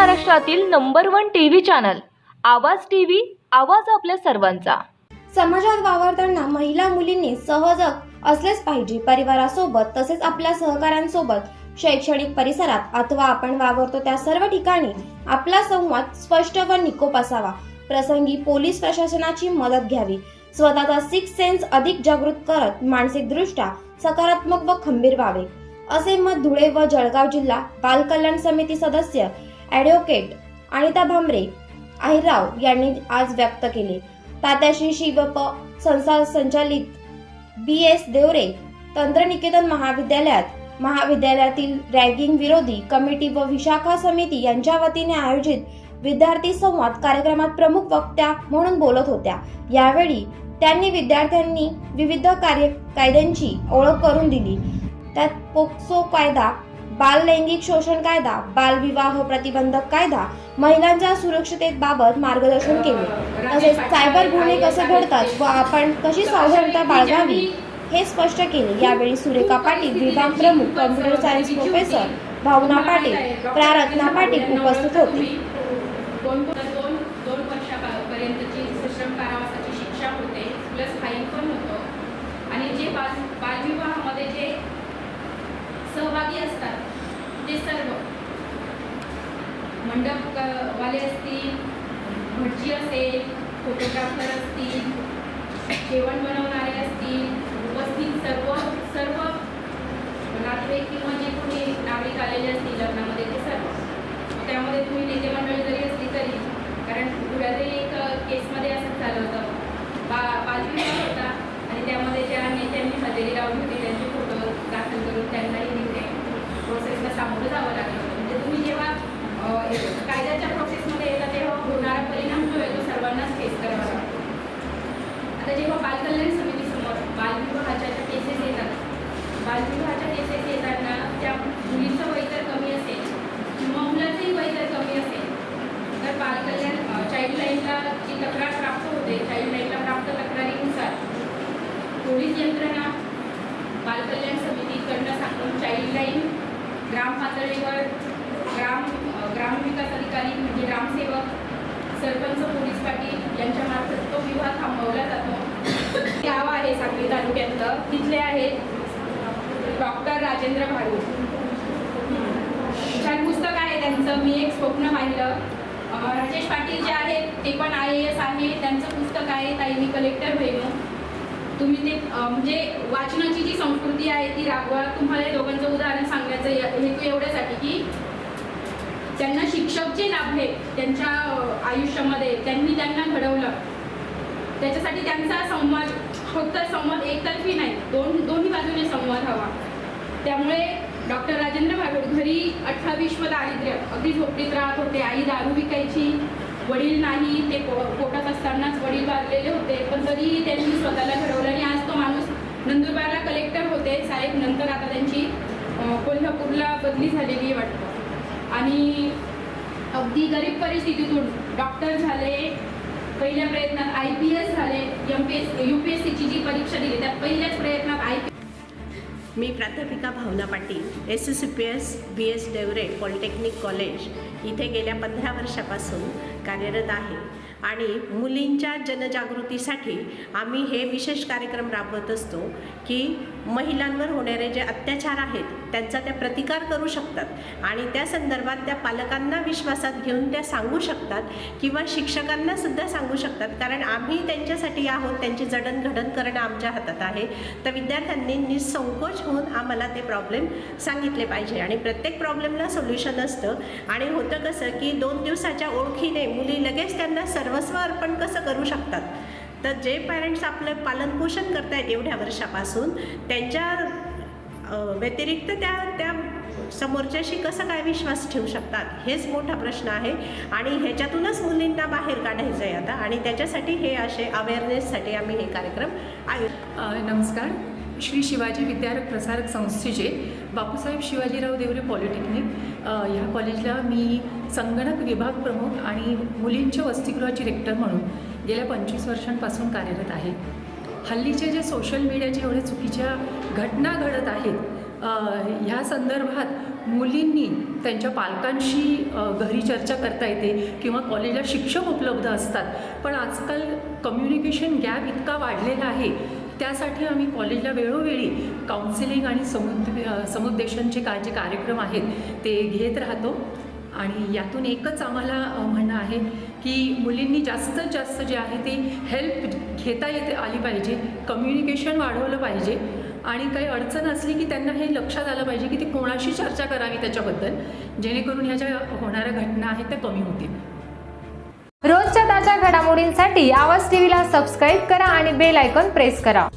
महाराष्ट्रातील number one TV channel Awaaz TV आवाज आपल्या सर्वांचा. समाजात वावरताना महिला मुलींनी सहजक असलेच पाहिजे. परिवारासोबत तसेच आपल्या सहकाऱ्यांसोबत शैक्षणिक परिसरात अथवा आपण वावरतो त्या सर्व ठिकाणी आपला संवाद स्पष्ट व निकोप असावा. प्रसंगी पोलीस प्रशासनाची मदत घ्यावी. स्वतःचा सिक्स सेन्स अधिक जागृत करत मानसिकदृष्ट्या सकारात्मक व खंबीर व्हावे. असे मत धुळे व जळगाव जिल्हा बाल कल्याण समिती सदस्य ॲडव्होकेट अनिता भांबरे अहिराव यांनी आज व्यक्त केले. तात्याशी शिवप संस्था संचालित बी एस देवरे तंत्रनिकेतन महाविद्यालयात महाविद्यालयातील रॅगिंग विरोधी कमिटी व विशाखा समिती यांच्या वतीने आयोजित विद्यार्थी संवाद कार्यक्रमात प्रमुख वक्त्या म्हणून बोलत होत्या. यावेळी त्यांनी विद्यार्थ्यांनी विविध कार्य कायद्यांची ओळख करून दिली. त्यात पोक्सो कायदा बाल लैंगिक शोषण कायदा बालविवाह प्रतिबंधक कायदा महिलांच्या सुरक्षितेबाबत मार्गदर्शन केले. तसेच सायबर गुन्हे कसे घडतात व आपण कशी सावधानता बाळगावी हे स्पष्ट केले. यावेळी सुरेखा पाटील विभाग प्रमुख computer science professor Bhavana Patil प्रारत्ना Patil उपस्थित होते. बालविवाहामध्ये जे सहभागी असतात ते सर्व. मंडप वाले असतील भटजी असेल फोटोग्राफर असतील जेवण बनवणारे असतील उपस्थित सर्व सर्व. नातेवाईक किंवा जे कोणी नागरिक आलेले असतील लग्नामध्ये ते सर्व. त्यामध्ये तुम्ही नेते मंडळी जरी असली तरी कारण धुळ्यातील एक केसमध्ये असंच झालं होतं. बा बालविवाह होता आणि त्यामध्ये ज्या नेत्यांनी हजेरी लावली होती त्यांचे फोटो दाखल करून त्यांनाही तिथे प्रोसेसला सामोरं जावं लागलं होतं म्हणजे तुम्ही जेव्हा अ, एक कायद्याच्या प्रोसेसमध्ये येता तेव्हा होणारा परिणाम जो आहे तो सर्वांनाच फेस करावा लागतो आता जेव्हा बालकल्याण समितीसमोर बालविवाहाच्या ज्या केसेस येतात बालविवाहाच्या केसेस येताना त्या मुलीचं वय जर कमी असेल किंवा मुलाचंही वय जर कमी असेल तर बालकल्याण चाइल्डलाईनला जी तक्रार प्राप्त होते चाइल्डलाईनला प्राप्त तक्रारीनुसार पोलीस यंत्रणा बालकल्याण समितीकडनं सांगून चाइल्डलाईन ग्राम पातळीवर ग्राम ग्रामविकास अधिकारी म्हणजे ग्रामसेवक सरपंच पोलीस पाटील यांच्यामार्फत तो विवाह थांबवला जातो. गाव आहे सांगली तालुक्यातलं. तिथले आहेत डॉक्टर राजेंद्र भारू. छान पुस्तक आहे त्यांचं. मी एक स्वप्न पाहिलं. राजेश पाटील जे आहेत ते पण आय ए एस आहे. त्यांचं पुस्तक आहे ताई मी कलेक्टर बहिणू. तुम्ही ते म्हणजे वाचनाची जी संस्कृती आहे ती राबवा. तुम्हाला दोघांचं उदाहरण सांगण्याचं हेतू एवढ्यासाठी की त्यांना शिक्षक जे लाभले त्यांच्या आयुष्यामध्ये त्यांनी त्यांना घडवलं. त्याच्यासाठी त्यांचा संवाद फक्त संवाद एकतर्फी नाही दोन दोन्ही बाजूने संवाद हवा. त्यामुळे डॉक्टर राजेंद्र भागवत घरी अठ्ठावीस विश्व दारिद्र्य अगदी झोपडीत राहत होते. आई दारू विकायची वडील नाही ते पो पोटात असतानाच वडील वारलेले होते. पण तरीही त्यांनी स्वतःला घडवलं नंदुरबारला कलेक्टर होते साहेब नंतर आता त्यांची कोल्हापूरला बदली झालेली आहे वाटतं. आणि अगदी गरीब परिस्थितीतून डॉक्टर झाले पहिल्या प्रयत्नात आय पी एस झाले M P S U P S सीची जी परीक्षा दिली त्या पहिल्याच प्रयत्नात आय पी मी प्राध्यापिका Bhavana Patil S S C P S B S Devre polytechnic college इथे गेल्या पंधरा वर्षापासून कार्यरत आहे. आणि मुलींच्या जनजागृतीसाठी आम्ही हे विशेष कार्यक्रम राबवत असतो की महिलांवर होणारे जे अत्याचार आहेत त्यांचा त्या प्रतिकार करू शकतात आणि त्या संदर्भात त्या पालकांना विश्वासात घेऊन त्या सांगू शकतात किंवा शिक्षकांना सुद्धा सांगू शकतात. कारण आम्ही त्यांच्यासाठी आहोत त्यांची जडणघडण करणं आमच्या हातात आहे. तर विद्यार्थ्यांनी निसंकोच होऊन आम्हाला ते प्रॉब्लेम सांगितले पाहिजे आणि प्रत्येक प्रॉब्लेमला सोल्युशन असतं. आणि होतं कसं की दोन दिवसाच्या ओळखीने मुली लगेच त्यांना सर्वस्व अर्पण कसं करू शकतात? तर जे पॅरेंट्स आपलं पालनपोषण करत आहेत एवढ्या वर्षापासून त्यांच्या व्यतिरिक्त त्या त्या समोरच्याशी कसं काय विश्वास ठेवू शकतात? हेच मोठा प्रश्न आहे. आणि ह्याच्यातूनच मुलींना बाहेर काढायचं आहे आता. आणि त्याच्यासाठी हे असे अवेअरनेससाठी आम्ही हे कार्यक्रम आयोजित नमस्कार. श्री शिवाजी विद्यारक प्रसारक संस्थेचे बापूसाहेब शिवाजीराव देवरे पॉलिटेक्निक. ह्या कॉलेजला मी संगणक विभाग प्रमुख आणि मुलींच्या वसतिगृहाची रेक्टर म्हणून गेल्या पंचवीस वर्षांपासून कार्यरत आहे. हल्लीचे जे सोशल मीडियाचे एवढे चुकीच्या घटना घडत आहेत ह्या संदर्भात मुलींनी त्यांच्या पालकांशी घरी चर्चा करता येते किंवा कॉलेजला शिक्षक उपलब्ध असतात. पण आजकाल कम्युनिकेशन गॅप इतका वाढलेला आहे त्यासाठी आम्ही कॉलेजला वेळोवेळी काउन्सिलिंग आणि समुद समुद्देशनचे समुपदेशनचे काय जे कार्यक्रम आहेत ते घेत राहतो. आणि यातून एकच आम्हाला म्हणणं आहे की मुलींनी जास्तीत जास्त जे आहे ते हेल्प घेता येते आली पाहिजे. कम्युनिकेशन वाढवलं पाहिजे. आणि काही अडचण असली की त्यांना हे लक्षात आलं पाहिजे की ती कोणाशी चर्चा करावी त्याच्याबद्दल. जेणेकरून ह्या ज्या होणाऱ्या घटना आहेत त्या कमी होतील. रोजच्या ताज्या घडामोडींसाठी आवाज टीव्हीला सबस्क्राईब करा आणि बेल आयकॉन प्रेस करा.